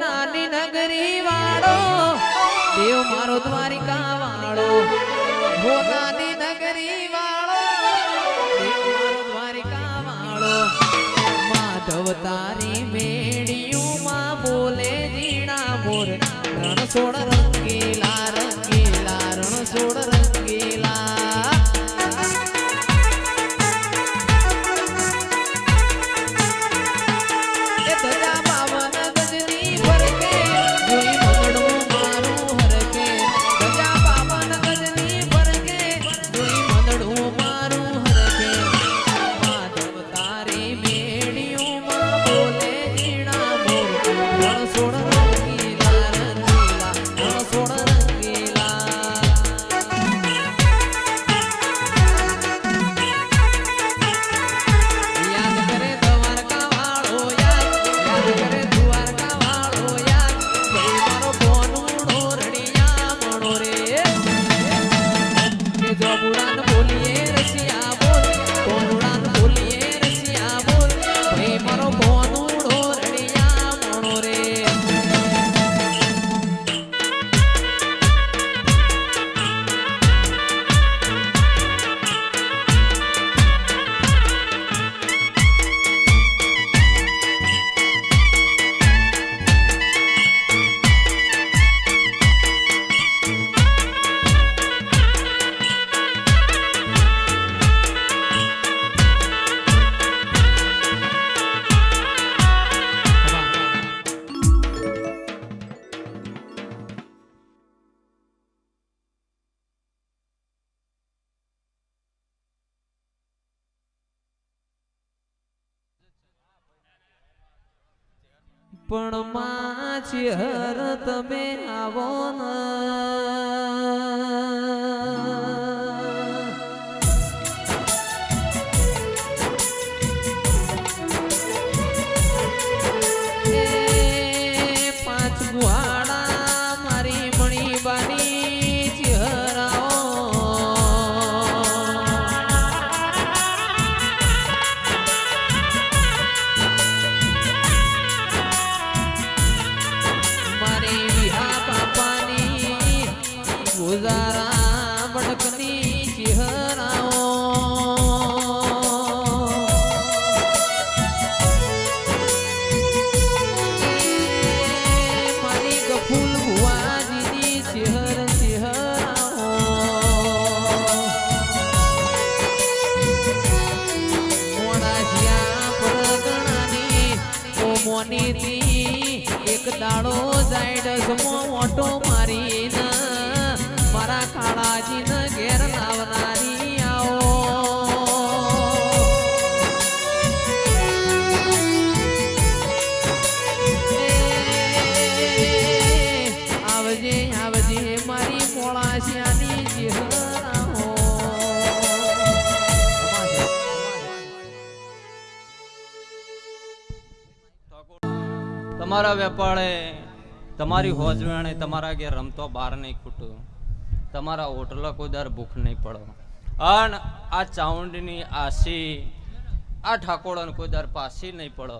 નાની નગરી વાળો, દેવ મારો દ્વારિકા વાળો હો નાની નગરી વાળો, દેવ દ્વારિકા વાળો. માધવ તારી મેડિયું માં બોલે જીણા મોર રણ સોળ રંગીલા કે જો પણ માછી હર તમે આવો ન. પાંચ ગુહાડા મારીને લાવનારી આવો. આવજે આવજે મારી મોળાશિયાની ચહેરાઓ તમારા વેપાળે તમારી હોજવેણે તમારા ઘેર રમતો બહાર નહીં ખૂટું. તમારા હોટલો કોઈ દર ભૂખ નહીં પડો. અન આ ચાઉંડની આસી આ ઠાકોરોને કોઈ દર પાસી નહીં પડો.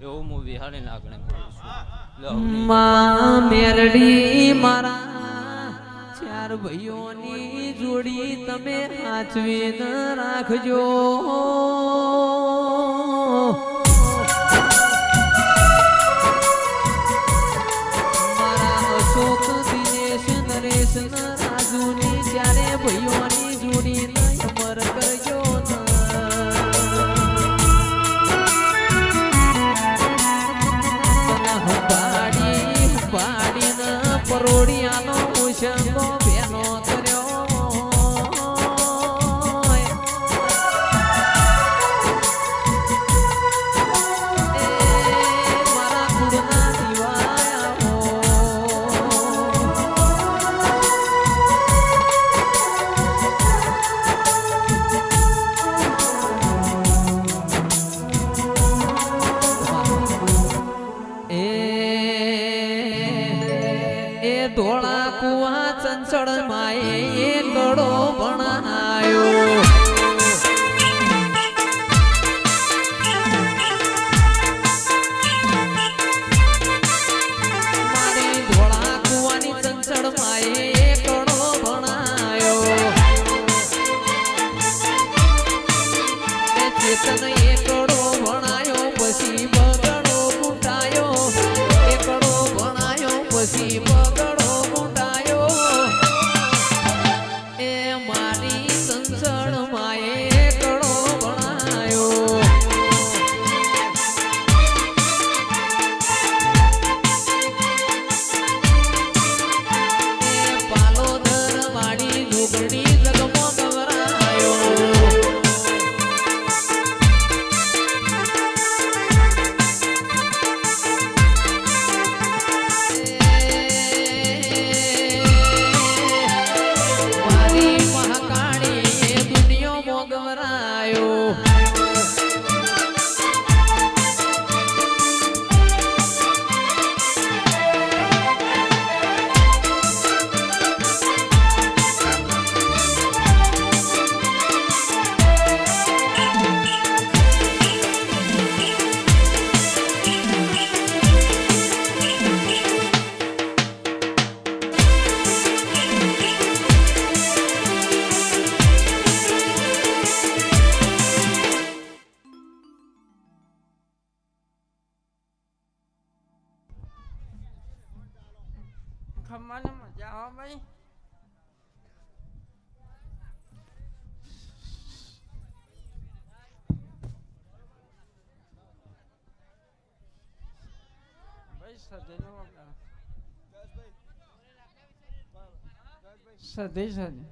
એવું હું વિહારની લાગણી કરું છું. મેરડી મારા ચાર ભાઈઓની જોડી તમે હાચવીને રાખજો. રાજુની ભૈયોની જોડી જોડીને અમર કરજો ને. સધી સધી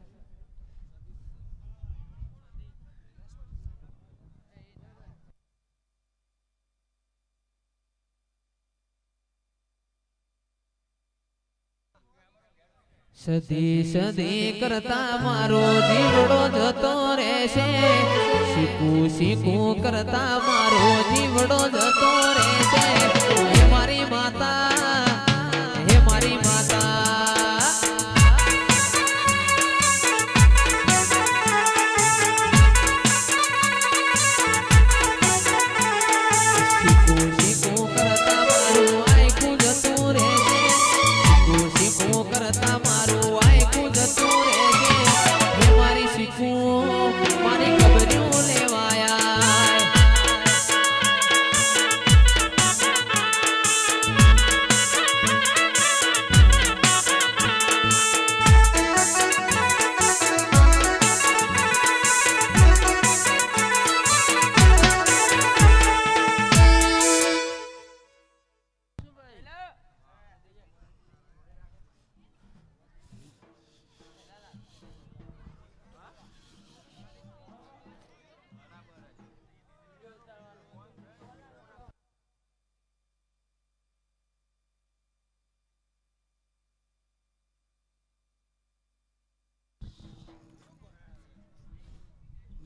સદી સદી કરતા મારો જીવડો જતો રહેશે. શીખું શીખું કરતા મારો જીવડો જતો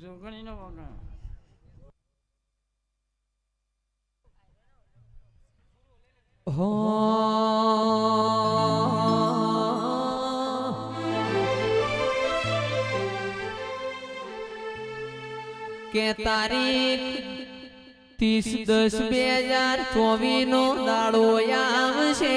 જોગણીનો વગણ કે તારીખ ત્રીસ દસ બે હજાર ચોવીસ નો દાડો આવશે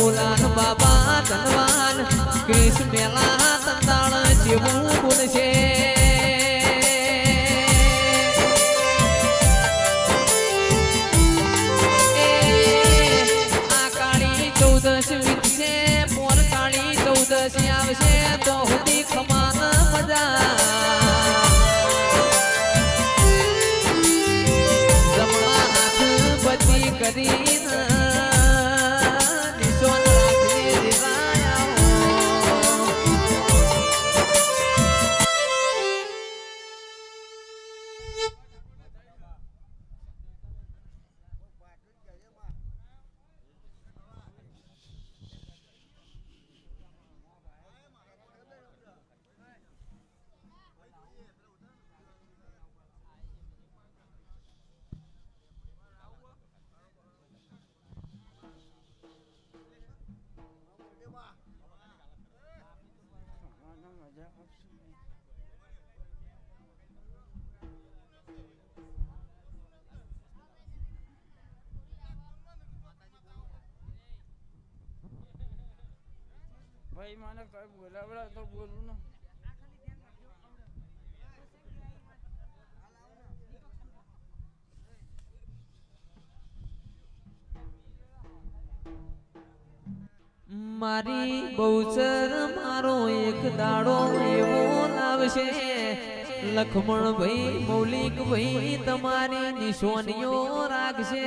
bulan babat dan wan Kris melah ભાઈ મને કઈ બોલાવડા તો બોલું ને મારી બહુચર મારો એક દાડો એવો લાવશે. લખમણ ભાઈ મૌલિક ભાઈ તમારી નિશોનીઓ રાખશે.